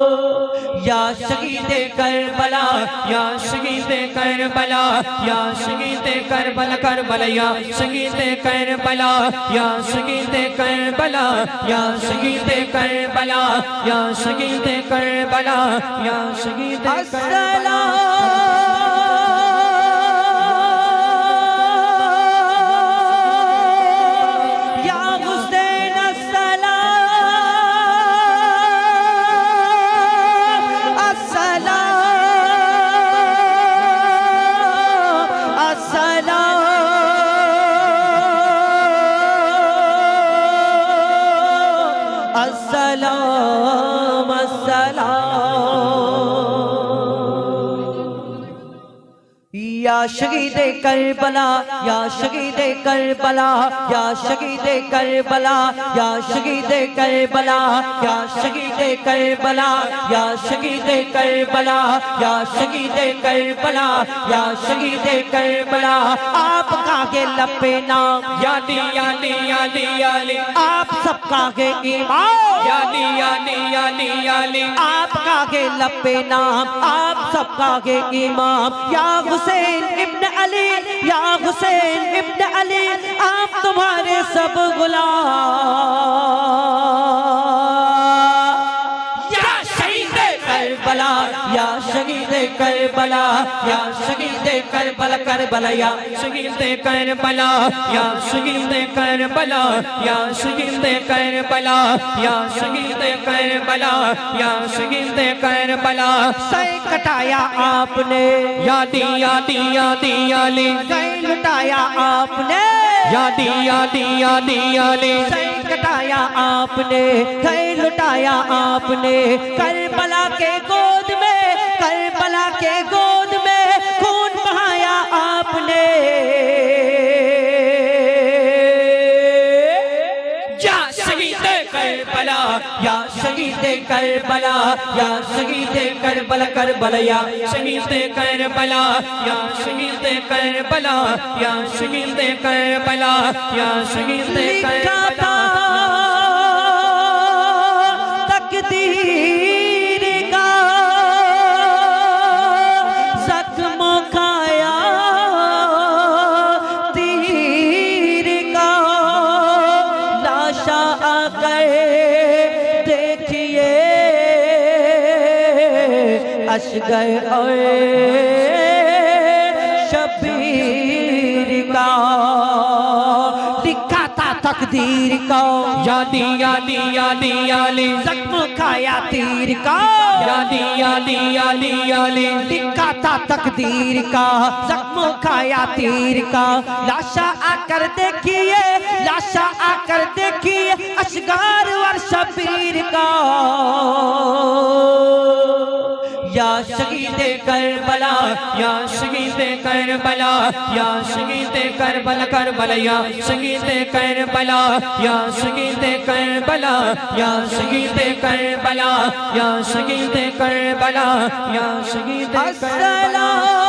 या शहीद करबला, या शहीद करबला, या शहीद करबला करबला, या शहीद करबला, या शहीद करबला, या शहीद करबला, या शहीद करबला, या शहीद करबला। या शहीद करबला, या शहीद करबला, या शहीद करबला, या शहीद करबला, या शहीद करबला, या शहीद करबला, या शहीद करबला, या शहीद करबला। आप सबका लपेना। यानी यानी यानी यानी। आप सबका गे ईमान। यानी यानी यानी यानी। आपका गे लपेना। आप सबका गे इमाम या हुसैन इब्न अली या हुसैन इब्न अली आप तुम्हारे सब गुलाम। करबला या शहीद करबला करबला या शहीद करबला या शहीद करबला या शहीद करबला या शहीद करबला या शहीद करबला। सै कटाया आपने। यादी यादी यादी याली सै लुटाया आपने। यादी यादी यादी याली सै कटाया आपने सै लुटाया आपने। करबला के गोद शहीद करबला, या शहीद करबला करबला, या शहीद करबला, या शहीद करबला, या शहीद करबला, या शहीद करबला। असगर और शबीर का। था तकदीर का। यादी यादी यादी याली। जख्म खाया तीर का। यादी यादी यादी याली। था तकदीर का। जख्म खाया तीर का। लाशा आकर देखिए लाशा आकर देखिए असगार और शबीर का। या शहीद करबला, या शहीद करबला, या शहीद करबला करबला, या शहीद करबला, या शहीद करबला, या शहीद करबला, या शहीद करबला, या शहीद करबला।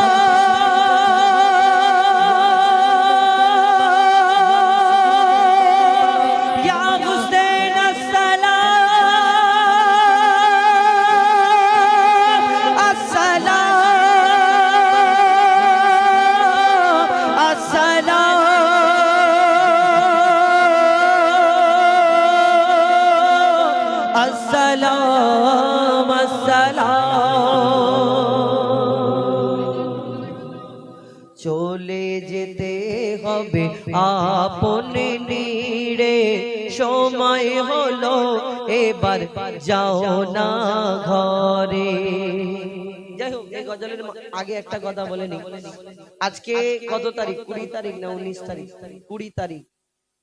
আপনে নিড়ে সময় হলো, এবার যাও না ঘরে। আগে একটা কথা বলে নি আজকে কত তারিখ? কুড়ি তারিখ না উনিশ তারিখ? কুড়ি তারিখ।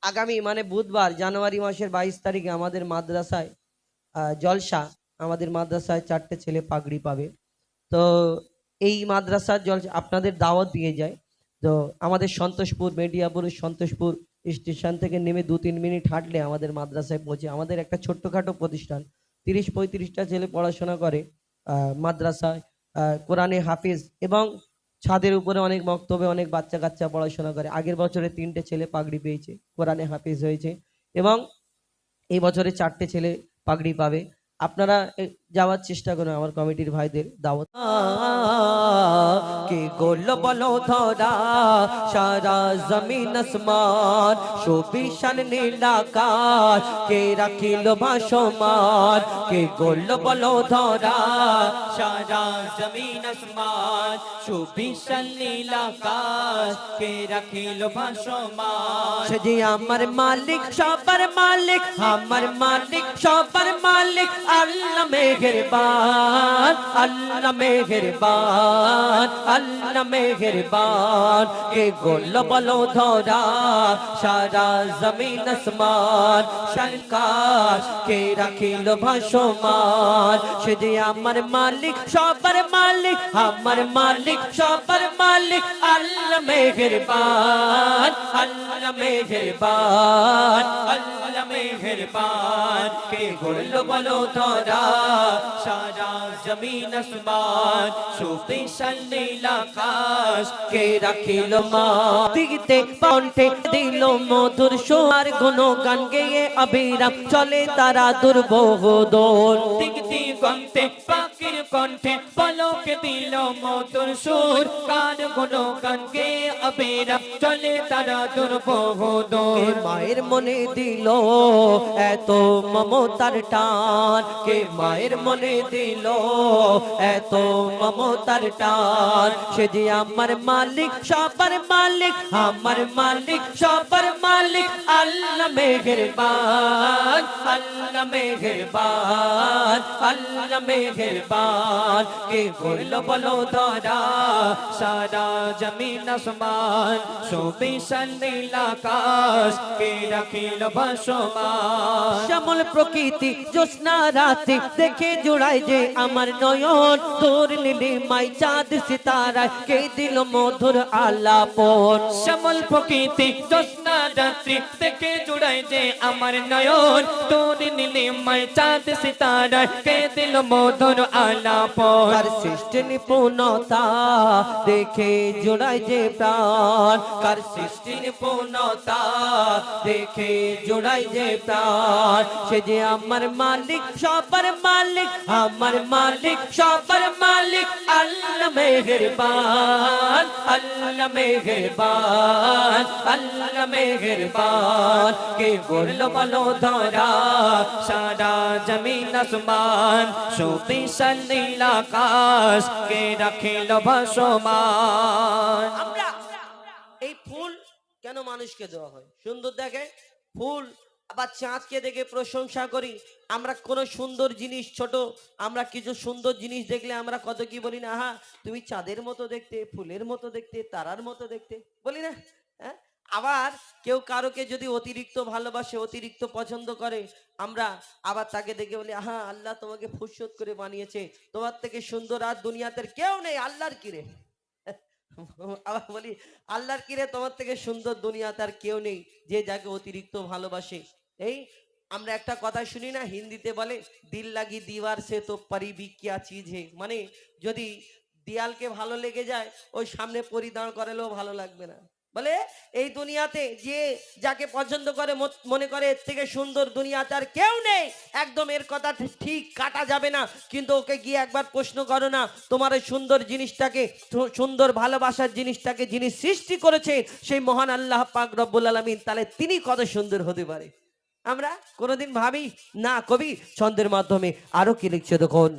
আগামী মানে বুধবার, জানুয়ারি মাসের বাইশ তারিখে আমাদের মাদ্রাসায় জলসা। আমাদের মাদ্রাসায় চারটে ছেলে পাগড়ি পাবে। তো এই মাদ্রাসার জল আপনাদের দাওয়াত দিয়ে যায়। তো আমাদের সন্তোষপুর মেডিয়াপুর সন্তোষপুর স্টেশন থেকে নেমে দু তিন মিনিট হাঁটলে আমাদের মাদ্রাসায় পৌঁছে আমাদের একটা ছোট্টখাটো প্রতিষ্ঠান। তিরিশ পঁয়ত্রিশটা ছেলে পড়াশোনা করে মাদ্রাসায় কোরআনে হাফিজ এবং ছাদের উপরে অনেক বক্তব্যে অনেক বাচ্চা কাচ্চা পড়াশোনা করে। আগের বছরে তিনটে ছেলে পাগড়ি পেয়েছে, কোরআনে হাফিজ হয়েছে এবং এই বছরে চারটে ছেলে পাগড়ি পাবে। আপনারা যাওয়ার চেষ্টা করো আমার কমিটির ভাইদের দাওয়াত। কে গোল বলো ধরা সারা জমিন আসমান সুবিশাল নীলাকাশ কে রাখিল ভাসমান কে গোল বলো ধরা সারা জমিন আসমান সুবিশাল কে রাখিল ভাসমান। সে আমার মালিক সবার মালিক আমার মালিক সবার মালিক আল্লাহ মেহেরবান, আল্লাহ মেহেরবান আল্লাহ মেহেরবান। কে গোল বলো ধরা সারা জমিন আসমান, সরকার কে রাখিল ভাসমান। সে যে আমার মালিক, সবার মালিক, আমার মালিক, সবার মালিক, আল্লাহ মেহেরবান আল্লাহ মেহেরবান আল্লাহ মেহেরবান। কে গোল বলো ধরা সারা জমিন আসমান কে রাখিল মা দিল মধুর সোয়ার গেয়ে অবিরাম চলে তারা দুর্বহ দোল দিগতি কণ্ঠে পাখির কণ্ঠে দিল মধুর সুর কানকে অবিরাম চলে তারা মায়ের মনে দিল এত মমতার টান কে মায়ের মনে দিল, এত মমতার টান। সে যে আমার মালিক, সবার মালিক, আমার মালিক, সবার মালিক, আল্লাহ মেহেরবান আল্লাহ মেহেরবান আল্লাহ মেহেরবান। কে বলল, বলো ধরা, সারা জমিন আসমান, সুবিশাল নীলাকাশ কে রাখিল ভাসমান? শ্যামল প্রকৃতি, জ্যোৎস্না রাতে দেখে জোড়ায় যে আমার নয়ন? তোর নীলে মাই চাঁদ সিতারায় কে দিল মধুর আলাপন? শ্যামল প্রকৃতি জ্যোৎস্না রাত্রি থেকে জুড়াই যে আমার নয়ন? তোর নীলে মায় চাঁদ সিতারা কে দিল মধুর আলাপন? কার সৃষ্টি নিপুণতা দেখে জোড়ায় যে প্রাণ। কার সৃষ্টি নিপুণতা দেখে জোড়ায় যে প্রাণ। সে যে আমার মালিক সবার মালিক আমার মালিক, সবার মালিক, আল্লাহ মেহেরবান আল্লাহ মেহেরবান আল্লাহ মেহেরবান। কে বলল, বলো ধরা, সারা জমিন আসমান সুপি সুবিশাল নীলাকাশ কে রাখিল ভাসমান? এই ফুল কেন মানুষকে দেওয়া হয়? সুন্দর দেখে, ফুল আবার চাঁদকে দেখে প্রশংসা করি। আমরা কোনো সুন্দর জিনিস ছোট, আমরা কিছু সুন্দর জিনিস দেখলে আমরা কত কি বলি না হা তুমি চাঁদের মতো দেখতে, ফুলের মতো দেখতে, তারার মতো দেখতে, বলি না হ্যাঁ? আবার কেউ কারোকে যদি অতিরিক্ত ভালোবাসে, অতিরিক্ত পছন্দ করে, আমরা আবার তাকে দেখে বলি, আহা, আল্লাহ তোমাকে ফুরসত করে বানিয়েছে, তোমার থেকে সুন্দর আর দুনিয়াতে কেউ নেই, আল্লাহর কিরে? আবার বলি, আল্লাহর কিরে, তোমার থেকে সুন্দর দুনিয়া তার কেউ নেই যে যাকে অতিরিক্ত ভালোবাসে। এই, আমরা একটা কথা শুনি না, হিন্দিতে বলে, দিল লাগি দিবার সে তো পারিবিকিয়া চিজ হে মানে যদি দিয়ালকে ভালো লেগে যায়, ওই সামনে পরিধান করালেও ভালো লাগবে না। বলে, এই দুনিয়াতে যে যাকে পছন্দ করে মনে করে এর থেকে সুন্দর দুনিয়াতে আর কেউ নেই। একদম এর কথা ঠিক কাটা যাবে না। কিন্তু ওকে গিয়ে একবার প্রশ্ন করো না, তোমার এই সুন্দর জিনিসটাকে সুন্দর ভালোবাসার জিনিসটাকে যিনি সৃষ্টি করেছেন সেই মহান আল্লাহ পাক রব্বুল আলমিন, তাহলে তিনি কত সুন্দর হতে পারে? আমরা কোনোদিন ভাবি, না কবি, ছন্দের মাধ্যমে আরও কি লিখছে দেখুন।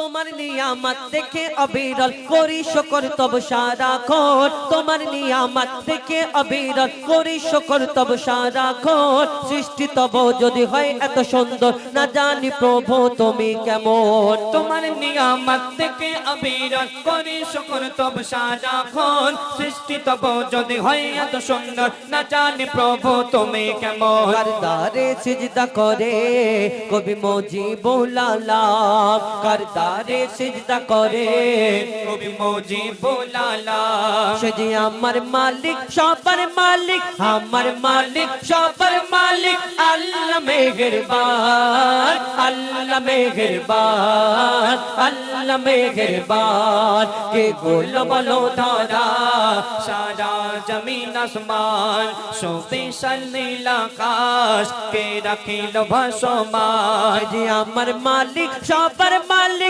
তোমার নিয়ামত দেখে অবিরল করি, শকর তব সারা সারাক্ষণ তোমার নিয়ামত দেখে অবিরল করি, শকর তব সারা সারাক্ষণ সৃষ্টি তব যদি হয় এত সুন্দর, না জানি প্রভু তুমি কেমন। তোমার নিয়ামত থেকে অবিরল করি, শুকর তব সারা সারাক্ষণ সৃষ্টি তব যদি হয় এত সুন্দর, না জানি প্রভু তুমি কেমন। করদারে সিজদা করে, কবি মজি বোলালাম করদারে সিজদা করে। কবি মজি বোলালা। সে আমার মালিক সবার মালিক আমার মালিক সবার মালিক। আল্লাহ মেহেরবান আল্লাহ মেহেরবান আল্লাহ মেহেরবান। কে গোল বলো ধরা সারা জমিন আসমান সবিশাল নীল আকাশ কে রাখিল ভাসমান। আমার মালিক সবার মালিক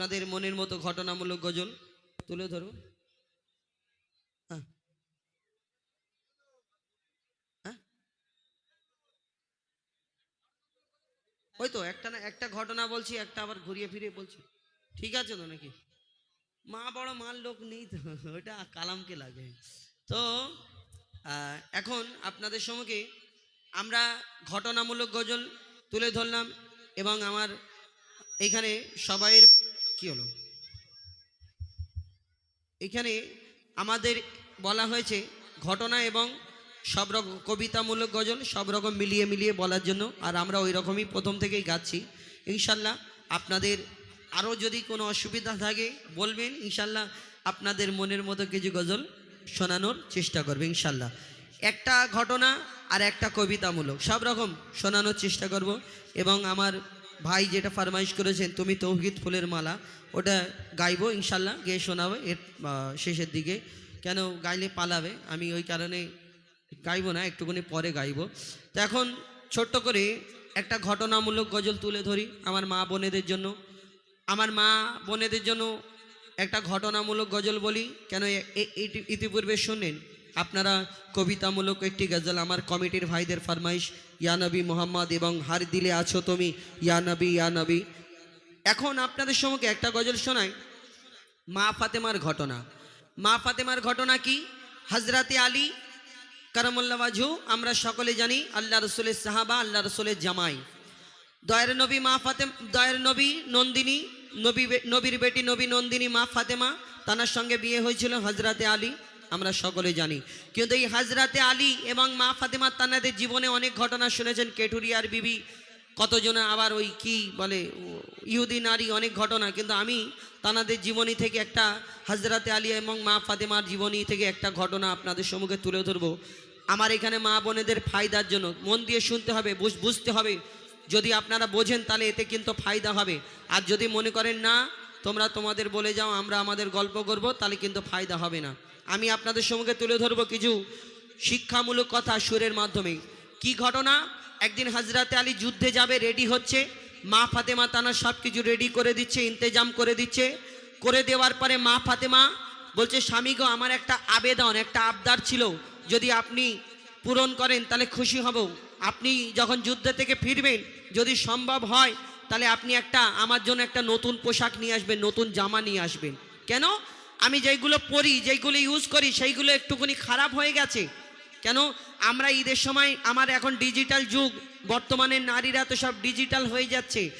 আপনাদের মনের মতো ঘটনামূলক গজল তুলে ধরুন হ্যাঁ। হ্যাঁ? ওই তো, একটা না, একটা ঘটনা বলছি, একটা আবার ঘুরিয়ে ফিরিয়ে বলছি ঠিক আছে তো নাকি মা বড় মার লোক নেই তো, ওটা কালামকে লাগে তো এখন আপনাদের সম্মুখে আমরা ঘটনামূলক গজল তুলে ধরলাম এবং আমার এখানে সবাইয়ের কি হলো? এখানে আমাদের বলা হয়েছে ঘটনা এবং সব রকম কবিতামূলক গজল সব রকম মিলিয়ে মিলিয়ে বলার জন্য, আর আমরা ওই রকমই প্রথম থেকেই গাচ্ছি। ইনশাল্লাহ আপনাদের আরও যদি কোনো অসুবিধা থাকে বলবেন, ইনশাল্লাহ আপনাদের মনের মতো কিছু গজল শোনানোর চেষ্টা করবে, ইনশাল্লাহ। একটা ঘটনা আর একটা কবিতামূলক সব রকম শোনানোর চেষ্টা করব এবং আমার ভাই যেটা ফারমাইশ করেছেন, তুমি তৌহিদ ফুলের মালা, ওটা গাইবো, ইনশাল্লাহ, গিয়ে শোনাবে, এর শেষের দিকে। কেন গাইলে পালাবে? আমি ওই কারণে গাইবো না, একটুখানি পরে গাইবো। তো এখন ছোট্ট করে একটা ঘটনামূলক গজল তুলে ধরি আমার মা বোনেদের জন্য। আমার মা বোনেদের জন্য একটা ঘটনামূলক গজল বলি, কেন ইতিপূর্বে শুনেন আপনারা কবিতামূলক একটি গজল, আমার কমিটির ভাইদের ফরমাইশ ইয়ানবী মোহাম্মদ এবং হার দিলে আছো তুমি ইয়ানবী ইয়ানবী এখন আপনাদের সম্মুখে একটা গজল শোনাই। মা ফাতেমার ঘটনা। মা ফাতেমার ঘটনা কি? হজরতে আলী কারামুল্লা ওয়াজহু, আমরা সকলে জানি, আল্লাহ রসুলের সাহাবা, আল্লাহ রসুলের জামাই। দয়ের নবী মা ফাতেম, দয়ের নবী নন্দিনী, নবী নবীর বেটি নবী নন্দিনী মা ফাতেমা, তানার সঙ্গে বিয়ে হয়েছিল হজরতে আলী। আমরা সকলে জানি। কিন্তু এই হাজরাতে আলী এবং মা ফাতেমা তানাদের জীবনে অনেক ঘটনা শুনেছেন। কেটুরিয়ার বিবি কতজনে আবার ওই কি বলে ইহুদি নারী অনেক ঘটনা। কিন্তু আমি তানাদের জীবনী থেকে একটা, হাজরাতে আলী এবং মা ফাতেমার জীবনী থেকে একটা ঘটনা আপনাদের সম্মুখে তুলে ধরবো। আমার এখানে মা বোনেদের ফায়দার জন্য, মন দিয়ে শুনতে হবে, বুঝ- বুঝতে হবে। যদি আপনারা বোঝেন তাহলে এতে কিন্তু ফায়দা হবে। আর যদি মনে করেন, না, তোমরা তোমাদের বলে যাও, আমরা আমাদের গল্প করব, তাহলে কিন্তু ফায়দা হবে না। আমি আপনাদের সম্মুখে তুলে ধরবো কিছু শিক্ষামূলক কথা সুরের মাধ্যমে। কি ঘটনা? একদিন হাজরাতে আলী যুদ্ধে যাবে রেডি হচ্ছে। মা ফাতেমা তানা সব কিছু রেডি করে দিচ্ছে, ইন্তেজাম করে দিচ্ছে। করে দেওয়ার পরে মা ফাতেমা বলছে, স্বামী গো, আমার একটা আবেদন, একটা আবদার ছিল। যদি আপনি পূরণ করেন, তাহলে খুশি হব। আপনি যখন যুদ্ধ থেকে ফিরবেন, যদি সম্ভব হয়, তাহলে আপনি একটা, আমার জন্য একটা নতুন পোশাক নিয়ে আসবেন, নতুন জামা নিয়ে আসবেন। কেন? আমি যেইগুলো পরি যেইগুলো ইউজ করি সেইগুলো একটুখানি খারাপ হয়ে গেছে। কেন? আমরা ঈদের সময় আমার এখন ডিজিটাল যুগ বর্তমানে নারীরা তো সব ডিজিটাল হয়ে যাচ্ছে।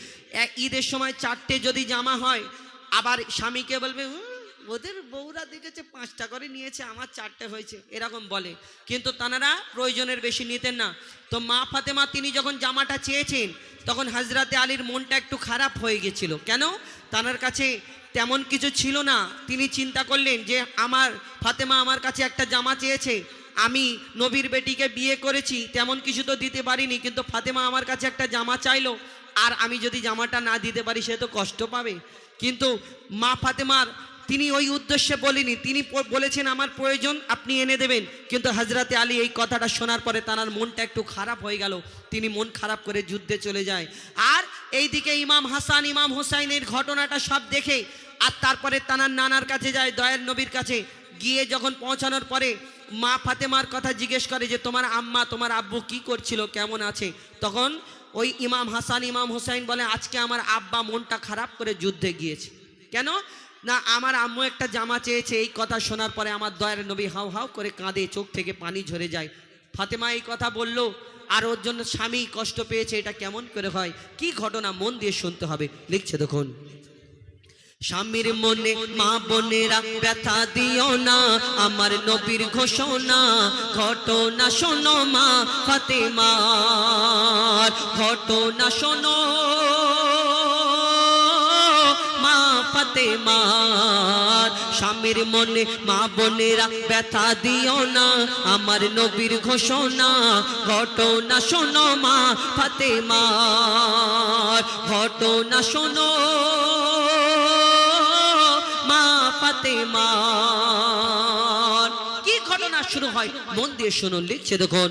ঈদের সময় চারটে যদি জামা হয় আবার স্বামীকে বলবে "উম, ওদের বউরা দেখেছে পাঁচটা করে নিয়েছে আমার চারটে হয়েছে। এরকম বলে। কিন্তু তানারা প্রয়োজনের বেশি নিতেন না। তো মা ফাতেমা তিনি যখন জামাটা চেয়েছেন তখন হাজরাতে আলীর মনটা একটু খারাপ হয়ে গেছিল। কেন? তানার কাছে তেমন কিছু ছিল না। তিনি চিন্তা করলেন যে, আমার ফাতেমা আমার কাছে একটা জামা চেয়েছে। আমি নবীর বেটিকে বিয়ে করেছি, তেমন কিছু তো দিতে পারিনি, কিন্তু ফাতেমা আমার কাছে একটা জামা চাইলো। আর আমি যদি জামাটা না দিতে পারি, সে তো কষ্ট পাবে। কিন্তু মা ফাতেমার তিনি ওই উদ্দেশ্যে বলেনি, তিনি বলেছেন, আমার প্রয়োজন, আপনি এনে দেবেন। কিন্তু হজরতে আলী এই কথাটা শোনার পরে তার মনটা একটু খারাপ হয়ে গেল। তিনি মন খারাপ করে যুদ্ধে চলে যায়। আর এইদিকে ইমাম হাসান, ইমাম হোসাইনের ঘটনাটা সব দেখে, আর তারপরে তানার নানার কাছে যায় দয়ের নবীর কাছে। গিয়ে যখন পৌঁছানোর পরে মা ফাতেমার কথা জিজ্ঞেস করে যে, তোমার আম্মা, তোমার আব্বু কি করছিল, কেমন আছে? তখন ওই ইমাম হাসান, ইমাম হোসাইন বলে, আজকে আমার আব্বা মনটা খারাপ করে যুদ্ধে গিয়েছে। কেন? না, আমার আম্মু একটা জামা চেয়েছে, এই কথা শোনার পরে আমার দয়ের নবী হাউ হাউ করে কাঁদে, চোখ থেকে পানি ঝরে যায়। ফাতেমা এই কথা বলল, আর ওর জন্য স্বামী কষ্ট পেয়েছে, এটা কেমন করে হয়? কি ঘটনা, মন দিয়ে শুনতে হবে। লিখছে দেখুন। স্বামীর মনে, মা বোনেরা ব্যথা দিও না, আমার নবীর ঘোষণা, ঘটনা শোনো মা ফাতেমার, ঘটনা শোনো। ফাতেমার স্বামীর মনে মা বোনেরা ব্যথা দিও না। আমার নবীর ঘোষণা, ঘটনা শোনো মা ফাতেমার, ঘটনা শোনো মা ফাতেমার। কি ঘটনা শুরু হয়? মন দিয়ে শুনুন, লিখছে দেখুন।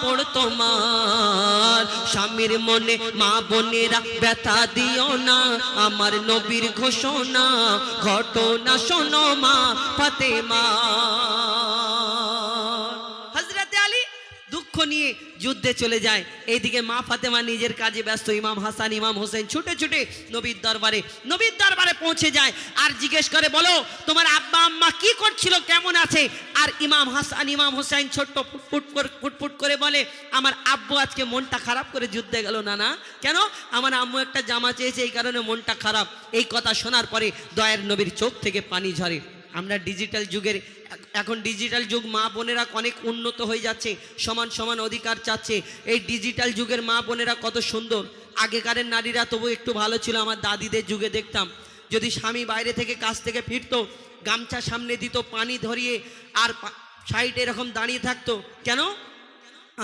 কাপড় তোমার। স্বামীর মনে মা বোনেরা ব্যথা দিও না। আমার নবীর ঘোষণা, ঘটনা শোনো মা ফাতেমা। নিয়ে যুদ্ধে চলে যায়। এইদিকে মা ফাতেমা নিজের কাজে ব্যস্ত। ইমাম হাসান, ইমাম হোসেন ছুটে ছুটে নবীর দরবারে নবীর দরবারে পৌঁছে যায় আর জিজ্ঞেস করে, বলো, তোমার আব্বা আম্মা কি করছিল, কেমন আছে? আর ইমাম হাসান, ইমাম হোসেন ছোট্ট ফুটফুট করে ফুটফুট করে বলে, আমার আব্বু আজকে মনটা খারাপ করে যুদ্ধে গেল না না কেন? আমার আম্মু একটা জামা চেয়েছে, এই কারণে মনটা খারাপ। এই কথা শোনার পরে দয়ের নবীর চোখ থেকে পানি ঝরে। আমরা ডিজিটাল যুগের, এখন ডিজিটাল যুগ, মা বোনেরা অনেক উন্নত হয়ে যাচ্ছে, সমান সমান অধিকার চাচ্ছে। এই ডিজিটাল যুগের মা বোনেরা কত সুন্দর। আগেকারের নারীরা তবু একটু ভালো ছিল, আমার দাদিদের যুগে দেখতাম। যদি স্বামী বাইরে থেকে কাজ থেকে ফিরতো, গামছা সামনে দিত, পানি ধরিয়ে, আর সাইডে এরকম দাঁড়িয়ে থাকতো। কেন?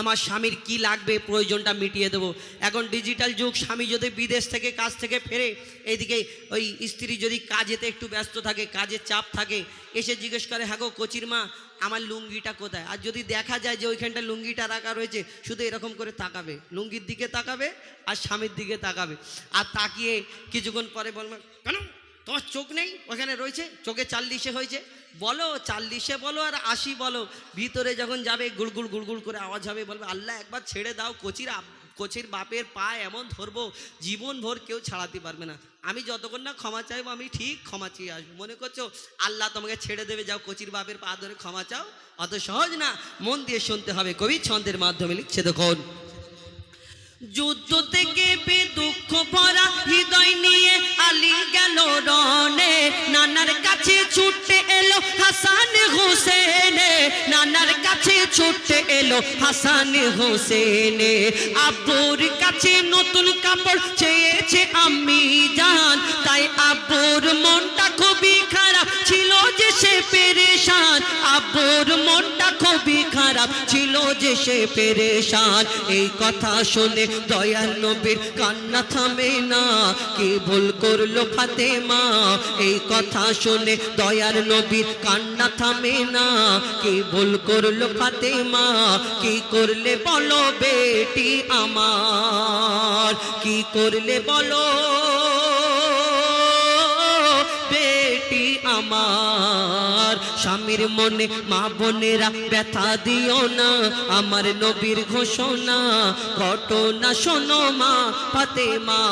আমার স্বামীর কি লাগবে, প্রয়োজনটা মিটিয়ে দেবো। এখন ডিজিটাল যুগ, স্বামী যদি বিদেশ থেকে, কাজ থেকে ফেরে, এইদিকে ওই স্ত্রী যদি কাজেতে একটু ব্যস্ত থাকে, কাজের চাপ থাকে, এসে জিজ্ঞেস করে হ্যাঁ গো কচির মা, আমার লুঙ্গিটা কোথায়? আর যদি দেখা যায় যে ওইখানটা লুঙ্গিটা রাখা রয়েছে, শুধু এরকম করে তাকাবে। লুঙ্গির দিকে তাকাবে আর স্বামীর দিকে তাকাবে। আর তাকিয়ে কিছুক্ষণ পরে বলবে, কেন? তোমার চোখ নেই? ওখানে রয়েছে? চোখে চাল্লিশে হয়েছে? বলো, চাল্লিশে বলো আর আশি বলো। ভিতরে যখন যাবে, গুড়গুড় গুড়গুড় করে আওয়াজ হবে, বলবে, আল্লাহ, একবার ছেড়ে দাও, কোচির কোচির বাপের পা এমন ধরবো জীবন ভোর কেউ ছাড়াতে পারবে না। আমি যতক্ষণ না ক্ষমা চাইব, আমি ঠিক ক্ষমা চেয়ে আসব। মনে করছ, আল্লাহ তোমাকে ছেড়ে দেবে, যাও কোচির বাপের পা ধরে ক্ষমা চাও? অত সহজ না? মন দিয়ে শুনতে হবে, কবি ছন্দের মাধ্যমে লিখছে, দেখুন। যুদ্ধ থেকে দুঃখ ভরা হৃদয় নিয়ে আলী গেল রনে নানার কাছে ছুটতে এলো হাসান হোসেনে। আব্বুর কাছে নতুন কাপড় চেয়েছে আমি জান। তাই আব্বুর মনটা খুবই খারাপ ছিল যে সে পেরেশান। আব্বুর মনটা খুবই খারাপ ছিল যে সে পেরেশান। এই কথা শুনে দয়াল নবীর কান্না থামে না। কি ভুল করল ফাতেমা? এই কথা শুনে দয়াল নবীর কান্না থামে না। কি ভুল করল ফাতেমা? কি করলে বলো বেটি আমার? কি করলে বলো বেটি আমার? স্বামীর মনে, মা বোনেরা ব্যথা দিও না। আমার নবীর ঘোষণা, ঘটনা শোনো মা ফাতেমা।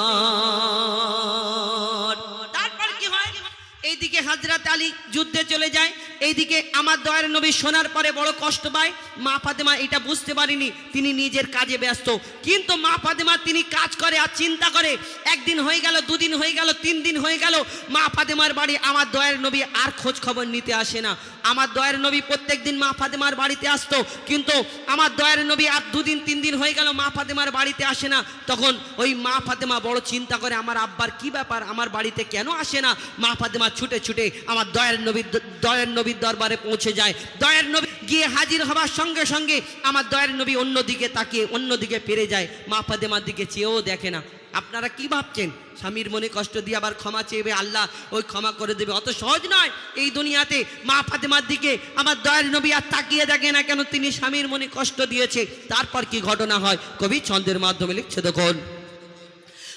তারপর কি হাজরাত আলী যুদ্ধে চলে যায়, এইদিকে আমার দয়ার নবী শোনার পরে বড় কষ্ট পায়। মা ফাতেমা এটা বুঝতে পারেনি, তিনি নিজের কাজে ব্যস্ত। কিন্তু মা ফাতেমা তিনি কাজ করে আর চিন্তা করে, একদিন হয়ে গেল, দুদিন হয়ে গেল, তিন দিন হয়ে গেল, মা ফাতেমার বাড়ি আমার দয়ার নবী আর খোঁজ খবর নিতে আসে না। আমার দয়ার নবী প্রত্যেক দিন মা ফাতেমার বাড়িতে আসতো, কিন্তু আমার দয়ার নবী আর দুদিন, তিন দিন হয়ে গেল মা ফাতেমার বাড়িতে আসে না। তখন ওই মা ফাতেমা বড় চিন্তা করে, আমার আব্বার কি ব্যাপার, আমার বাড়িতে কেন আসে না? মা ফাতেমা ছুটে ছুটে ছুটে আমার দয়ার নবীর দয়ার নবীর দরবারে পৌঁছে যায়। দয়ার নবী গিয়ে হাজির হবার সঙ্গে সঙ্গে আমার দয়ার নবী অন্যদিকে তাকিয়ে অন্যদিকে ফিরে যায়। মা ফাতেমার দিকে চেয়েও দেখে না। আপনারা কি ভাবছেন? স্বামীর মনে কষ্ট দিয়ে আবার ক্ষমা চেয়েবে আল্লাহ ওই ক্ষমা করে দেবে। অত সহজ নয়। এই দুনিয়াতে মা ফাতেমার দিকে আমার দয়ার নবী আর তাকিয়ে দেখে না কেন তিনি স্বামীর মনে কষ্ট দিয়েছে। তারপর কি ঘটনা হয়? কবি ছন্দের মাধ্যমে লিখছে দেখুন।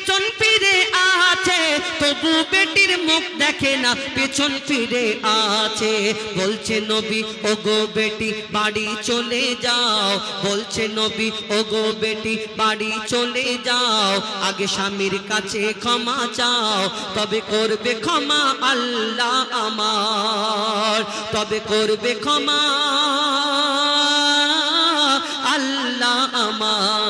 পেছন ফিরে আছে, তবু বেটির মুখ দেখে না, পেছন ফিরে আছে। বলছে নবী ও গো বেটি, বাড়ি চলে যাও। বলছে নবী ও গো বেটি, বাড়ি চলে যাও। আগে স্বামীর কাছে ক্ষমা চাও, তবে করবে ক্ষমা আল্লাহ আমার। তবে করবে ক্ষমা আল্লাহ আমার।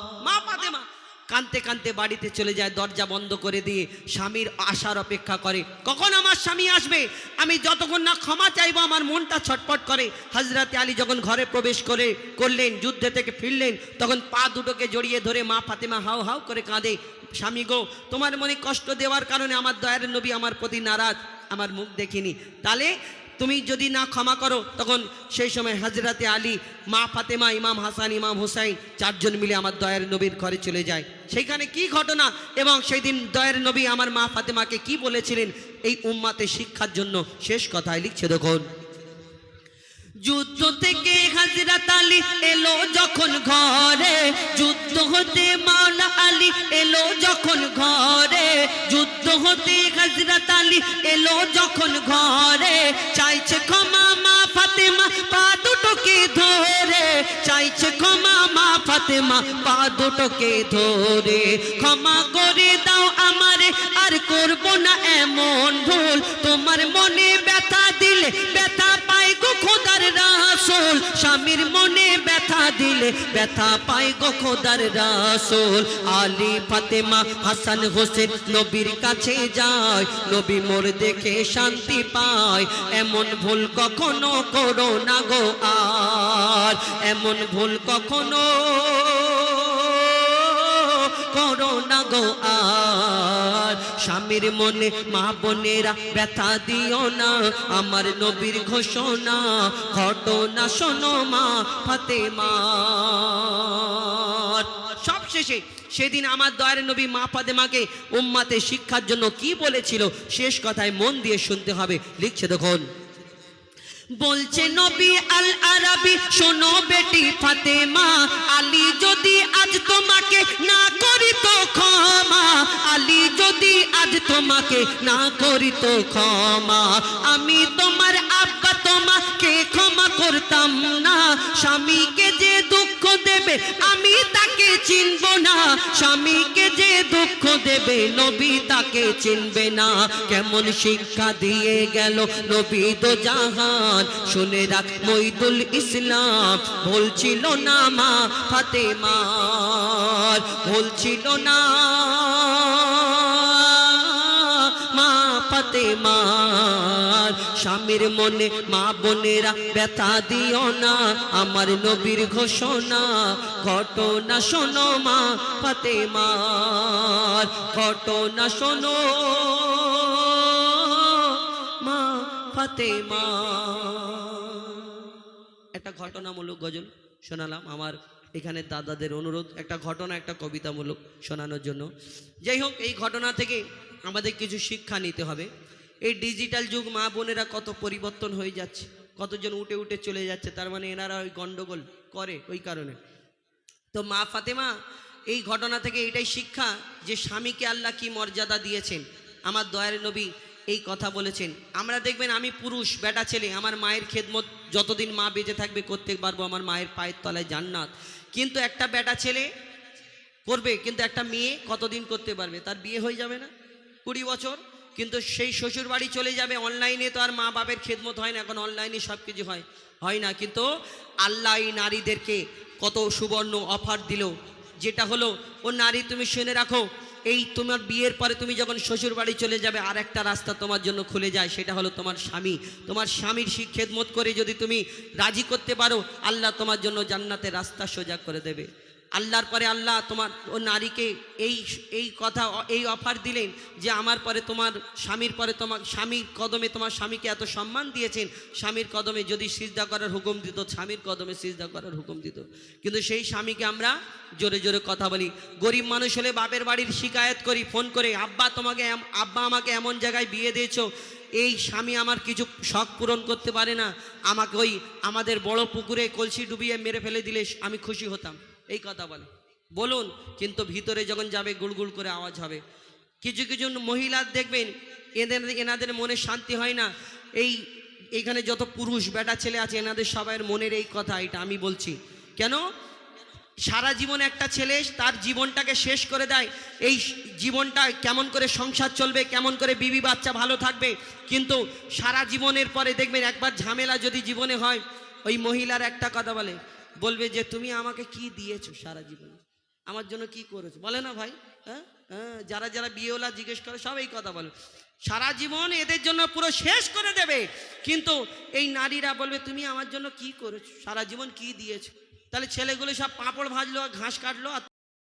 কানতে কানতে বাড়িতে চলে যায়, দরজা বন্ধ করে দিয়ে স্বামীর আসার অপেক্ষা করে। কখন আমার স্বামী আসবে? আমি যতক্ষণ না ক্ষমা চাইব, আমার মনটা ছটপট করে। হজরতে আলী যখন ঘরে প্রবেশ করে, করলেন, যুদ্ধে থেকে ফিরলেন, তখন পা দুটোকে জড়িয়ে ধরে মা ফাতেমা হাউ হাউ করে কাঁদে। স্বামী গো, তোমার মনে কষ্ট দেওয়ার কারণে আমার দয়ার নবী আমার প্রতি নারাজ, আমার মুখ দেখিনি। তাহলে তুমি যদি না ক্ষমা করো, তখন সেই সময় হাজরাতে আলী, মা ফাতেমা, ইমাম হাসান, ইমাম হুসাইন চারজন মিলে আমার দয়ার নবীর ঘরে চলে যায়। সেইখানে কি ঘটনা এবং সেই দিন দয়ার নবী আমার মা ফাতেমাকে কি বলেছিলেন, এই উম্মাতে শিক্ষার জন্য শেষ কথায় লিখছে দেখুন। যুদ্ধ থেকে হাজরাত আলী এলো যখন ঘরে। যুদ্ধ হতে মাওলা আলী এলো যখন ঘরে। যুদ্ধ হতে হাজরাত আলী এলো যখন ঘরে। চাইছে ক্ষমা মা ফাতেমা, পা দুটোকে ধরে। চাইছে ক্ষমা মা ফাতেমা, পা দুটোকে ধরে। ক্ষমা করে দাও আমারে, আর করব না এমন ভুল। তোমার মনে ব্যথা দিলে ব্যথা স্বামীর মনে ব্যথা দিলে ব্যথা পাই গো খোদার রাসূল। আলী, ফাতেমা, হাসান, হোসেন নবীর কাছে যায়, নবী মোর দেখে শান্তি পায়। এমন ভুল কখনো করো না গো আর, এমন ভুল কখনো করো না গো আর। স্বামীর মনে, মা বোনেরা ব্যথা দিও না। আমার নবীর ঘোষণা, ঘটনা শোনো মা ফাতেমা সব শেষে সেদিন আমার দয়ার নবী মা ফাতেমাকে উম্মাতে শিক্ষার জন্য কি বলেছিল? শেষ কথায় মন দিয়ে শুনতে হবে। লিখছে দেখুন। বলছে নবী আল আরবি, শোনো বেটি ফাতেমা, আলী যদি আজ তোমাকে না করি তো ক্ষমা, আলী যদি আজ তোমাকে না করি তো ক্ষমা, আমি তোমার আব্বা তোমাকে করতাম না। স্বামীকে যে দুঃখ দেবে, আমি তাকে চিনব না। স্বামীকে যে দুঃখ দেবে, নবী তাকে চিনবে না। কেমন শিক্ষা দিয়ে গেল নবী তো জাহান। শুনে রাখ মইদুল ইসলাম, বলছিল না মা ফাতেমার, বলছিল না ফাতেমার স্বামীর মনে মা বোনেরা ব্যথা দিও না, আমার নবীর ঘোষণা, ঘটনা শোনো মা ফাতেমার, ঘটনা শোনো মা ফাতেমা একটা ঘটনামূলক গজল শোনালাম আমার এখানে দাদাদের অনুরোধ, একটা ঘটনা, একটা কবিতামূলক শোনানোর জন্য। যাই হোক, এই ঘটনা থেকে আমাদের কিছু শিক্ষা নিতে হবে। এই ডিজিটাল যুগ মা বোনেরা কত পরিবর্তন হয়ে যাচ্ছে, কতজন উঠে উঠে চলে যাচ্ছে, তার মানে এনারা ওই গন্ডগোল করে ওই কারণে। তো মা ফাতেমা, এই ঘটনা থেকে এটাই শিক্ষা যে স্বামীকে আল্লাহ কি মর্যাদা দিয়েছেন। আমার দয়ার নবী এই কথা বলেছেন। আমরা দেখবেন আমি পুরুষ, বেটা ছেলে, আমার মায়ের খেদমত যতদিন মা বেঁচে থাকবে করতে পারব আমার মায়ের পায়ের তলায় জান্নাত। কিন্তু একটা বেটা ছেলে করবে, কিন্তু একটা মেয়ে কতদিন করতে পারবে? তার বিয়ে হয়ে যাবে না, কুড়ি বছর। কিন্তু সেই শ্বশুর বাড়ি চলে যাবে, অনলাইনে তো আর মা বাপের খেদমত হয় না, এখন অনলাইনে সব কিছু হয় হয় না। কিন্তু আল্লাহ এই নারীদেরকে কত সুবর্ণ অফার দিল, যেটা হলো, ও নারী তুমি শুনে রাখো এই তোমার বিয়ের পরে তুমি যখন শ্বশুর বাড়ি চলে যাবে, আর একটা রাস্তা তোমার জন্য খুলে যায়, সেটা হলো তোমার স্বামী। তোমার স্বামীর সেই খেদমত করে যদি তুমি রাজি করতে পারো, আল্লাহ তোমার জন্য জান্নাতে রাস্তা সোজা করে দেবে। আল্লাহর পরে আল্লাহ তোমার ও নারীকে এই এই কথা, এই অফার দিলেন যে আমার পরে তোমার স্বামীর পরে তোমার স্বামীর কদমে তোমার স্বামীকে এত সম্মান দিয়েছেন, স্বামীর কদমে যদি সিজদা করার হুকুম দিত, স্বামীর কদমে সিজদা করার হুকুম দিত। কিন্তু সেই স্বামীকে আমরা জোরে জোরে কথা বলি। গরিব মানুষ হলে বাপের বাড়ির শিকায়ত করি, ফোন করে, আব্বা, তোমাকে আব্বা আমাকে এমন জায়গায় বিয়ে দিয়েছ, এই স্বামী আমার কিছু শখ পূরণ করতে পারে না। আমাকে ওই আমাদের বড় পুকুরে কলসি ডুবিয়ে মেরে ফেলে দিলে আমি খুশি হতাম। এই কথা বলে। বলুন, কিন্তু ভিতরে যখন যাবে গুড়গুড় করে আওয়াজ হবে। কিছু কিছু মহিলা দেখবেন, এদের, এনাদের মনে শান্তি হয় না। এই, এখানে যত পুরুষ বেটা ছেলে আছে, এনাদের সবাইয়ের মনের এই কথা, এটা আমি বলছি। কেন? সারা জীবন একটা ছেলে তার জীবনটাকে শেষ করে দেয়। এই জীবনটা কেমন করে সংসার চলবে, কেমন করে বিবি বাচ্চা ভালো থাকবে, কিন্তু সারা জীবনের পরে দেখবেন, একবার ঝামেলা যদি জীবনে হয়, ওই মহিলার একটা কথা বলে বলবে যে তুমি আমাকে কি দিয়েছ সারা জীবনে? আমার জন্য কি করেছ? বলে না ভাই হ্যাঁ? হ্যাঁ যারা যারা বিয়েওলা জিজ্ঞেস করে সব এই কথা বলে। সারা জীবন এদের জন্য পুরো শেষ করে দেবে। কিন্তু এই নারীরা বলবে, তুমি আমার জন্য কি করেছ? সারা জীবন কি দিয়েছ? তাহলে ছেলেগুলো সব পাঁপড় ভাজলো আর ঘাস কাটলো, আর